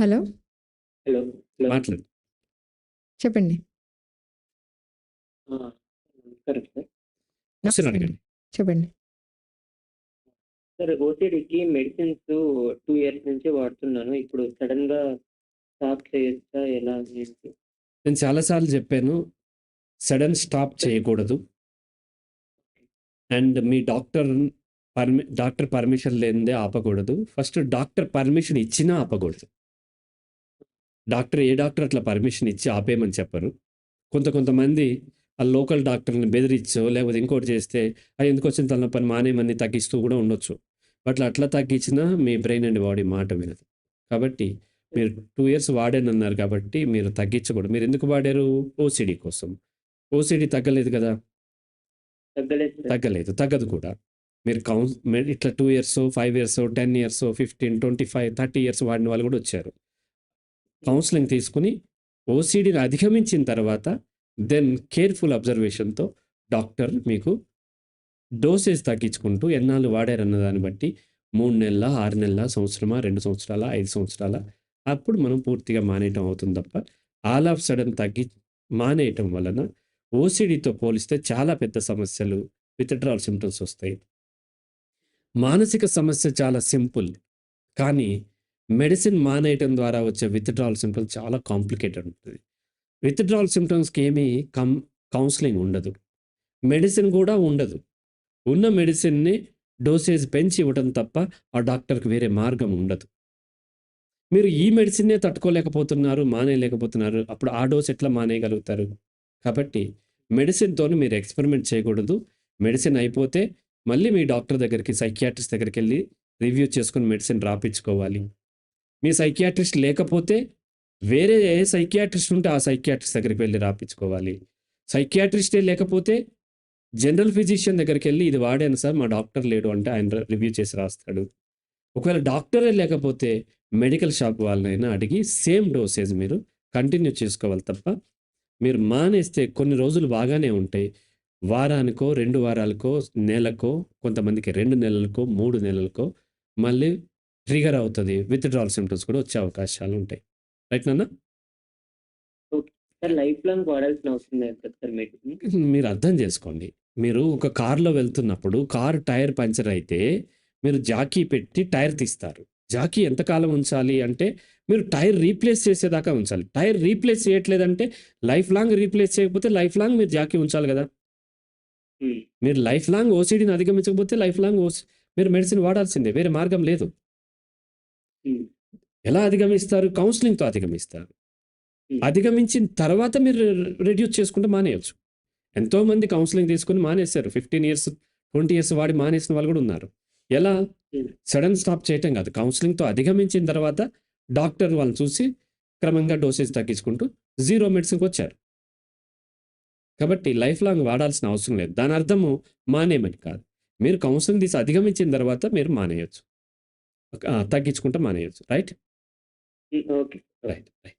Hello? Hello hello. మాట్లాడు. చెప్పండి. ఆ, నమస్కారం సార్. క్వశ్చన్ అడగండి చెప్పండి. సార్ ఓసిడికి మెడిసిన్స్ టూ ఇయర్స్ నుంచి వాడుతున్నాను. ఇప్పుడు సడన్గా స్టాప్ చేయొచ్చా? ఎలా ఏంటి? నేను చాలాసార్లు చెప్పాను. సడన్ స్టాప్ చేయకూడదు. అండ్ మీ డాక్టర్ పర్మి డాక్టర్ పర్మిషన్ లేనిదే ఆపకూడదు. ఫస్ట్ డాక్టర్ పర్మిషన్ ఇచ్చినా ఆపకూడదు. డాక్టర్ ఏ డాక్టర్ అట్లా పర్మిషన్ ఇచ్చి ఆపేయమని చెప్పరు. కొంత కొంతమంది ఆ లోకల్ డాక్టర్ని బెదిరించో లేకపోతే ఇంకోటి చేస్తే అది ఎందుకు వచ్చిన తలనొప్పని మానేమని తగ్గిస్తూ కూడా ఉండొచ్చు. బట్ అట్లా తగ్గించినా మీ బ్రెయిన్ అండ్ బాడీ మాట వినదు. కాబట్టి మీరు టూ ఇయర్స్ వాడానన్నారు కాబట్టి మీరు తగ్గించకూడదు. మీరు ఎందుకు వాడారు? ఓసిడి కోసం. ఓసిడి తగ్గలేదు కదా? తగ్గలేదు తగ్గదు కూడా. మీరు కౌన్స్ మె- ఇట్లా two years five years ten years fifteen twenty five thirty years వాడిన వాళ్ళు కూడా వచ్చారు. కౌన్సిలింగ్ తీసుకుని ఓసిడీని అధిగమించిన తర్వాత దెన్ కేర్ఫుల్ అబ్జర్వేషన్తో డాక్టర్ మీకు డోసేజ్ తగ్గించుకుంటూ ఎన్నాళ్ళు వాడారన్న దాన్ని బట్టి మూడు నెలల ఆరు నెలల సంవత్సరమా రెండు సంవత్సరాల ఐదు సంవత్సరాల అప్పుడు మనం పూర్తిగా మానేయటం అవుతుంది తప్ప ఆల్ ఆఫ్ సడన్ తగ్గి మానేయటం వలన ఓసిడితో పోలిస్తే చాలా పెద్ద సమస్యలు విత్డ్రాల్ సిమ్టమ్స్ వస్తాయి. మానసిక సమస్య చాలా సింపుల్ కానీ మెడిసిన్ మానేయటం ద్వారా వచ్చే విత్డ్రాల్ సిమ్టమ్స్ చాలా కాంప్లికేటెడ్ ఉంటుంది. విత్డ్రాల్ సిమ్టమ్స్కి ఏమీ కం కౌన్సిలింగ్ ఉండదు. మెడిసిన్ కూడా ఉండదు. ఉన్న మెడిసిన్ని డోసేజ్ పెంచి ఇవ్వడం తప్ప ఆ డాక్టర్కి వేరే మార్గం ఉండదు. మీరు ఈ మెడిసిన్నే తట్టుకోలేకపోతున్నారు మానేయలేకపోతున్నారు అప్పుడు ఆ డోస్ ఎట్లా మానేయగలుగుతారు? కాబట్టి మెడిసిన్తో మీరు ఎక్స్పెరిమెంట్ చేయకూడదు. మెడిసిన్ అయిపోతే మళ్ళీ మీ డాక్టర్ దగ్గరికి సైకియాట్రిస్ట్ దగ్గరికి వెళ్ళి రివ్యూ చేసుకుని మెడిసిన్ రాపించుకోవాలి మీ సైకియాట్రిస్ట్ లేకపోతే వేరే ఏ సైకియాట్రిస్ట్ ఉంటే ఆ సైకియాట్రిస్ట్ దగ్గరికి వెళ్ళి రాపించుకోవాలి. సైకియాట్రిస్టే లేకపోతే జనరల్ ఫిజిషియన్ దగ్గరికి వెళ్ళి ఇది వాడాను సార్ మా డాక్టర్ లేడు అంటే ఆయన రివ్యూ చేసి రాస్తాడు. ఒకవేళ డాక్టరే లేకపోతే మెడికల్ షాప్ వాళ్ళనైనా అడిగి సేమ్ డోసేజ్ మీరు కంటిన్యూ చేసుకోవాలి తప్ప మీరు మానేస్తే కొన్ని రోజులు బాగానే ఉంటాయి. వారానికో రెండు వారాలకో నెలకో కొంతమందికి రెండు నెలలకో మూడు నెలలకో మళ్ళీ ట్రిగర్ అవుతుంది విత్డ్రాల్ సిమ్టమ్స్ కూడా వచ్చే అవకాశాలు ఉంటాయి. రైట్ నాన్న? లైఫ్ లాంగ్ వాడాల్సిన అవసరం మీరు అర్థం చేసుకోండి. మీరు ఒక కార్లో వెళ్తున్నప్పుడు కారు టైర్ పంచర్ అయితే మీరు జాకీ పెట్టి టైర్ తీస్తారు. జాకీ ఎంతకాలం ఉంచాలి అంటే మీరు టైర్ రీప్లేస్ చేసేదాకా ఉంచాలి. టైర్ రీప్లేస్ చేయట్లేదంటే లైఫ్ లాంగ్ రీప్లేస్ చేయకపోతే లైఫ్ లాంగ్ మీరు జాకీ ఉంచాలి కదా? మీరు లైఫ్ లాంగ్ ఓసిడిని అధిగమించకపోతే లైఫ్ లాంగ్ ఓసి మీరు మెడిసిన్ వాడాల్సిందే వేరే మార్గం లేదు. ఎలా అధిగమిస్తారు? కౌన్సిలింగ్తో అధిగమిస్తారు. అధిగమించిన తర్వాత మీరు రెడ్యూస్ చేసుకుంటే మానేయచ్చు. ఎంతోమంది కౌన్సిలింగ్ తీసుకుని మానేశారు. ఫిఫ్టీన్ ఇయర్స్ ట్వంటీ ఇయర్స్ వాడి మానేసిన వాళ్ళు కూడా ఉన్నారు. ఎలా. సడన్ స్టాప్ చేయటం కాదు. కౌన్సిలింగ్తో అధిగమించిన తర్వాత డాక్టర్ వాళ్ళని చూసి క్రమంగా డోసేజ్ తగ్గించుకుంటూ జీరో మెడిసిన్కి వచ్చారు. కాబట్టి లైఫ్ లాంగ్ వాడాల్సిన అవసరం లేదు. దాని అర్థము మానేయమని కాదు. మీరు కౌన్సిలింగ్ తీసి అధిగమించిన తర్వాత మీరు మానేయచ్చు. తగ్గించుకుంటే మానేయచ్చు. రైట్? ఓకే. Right right.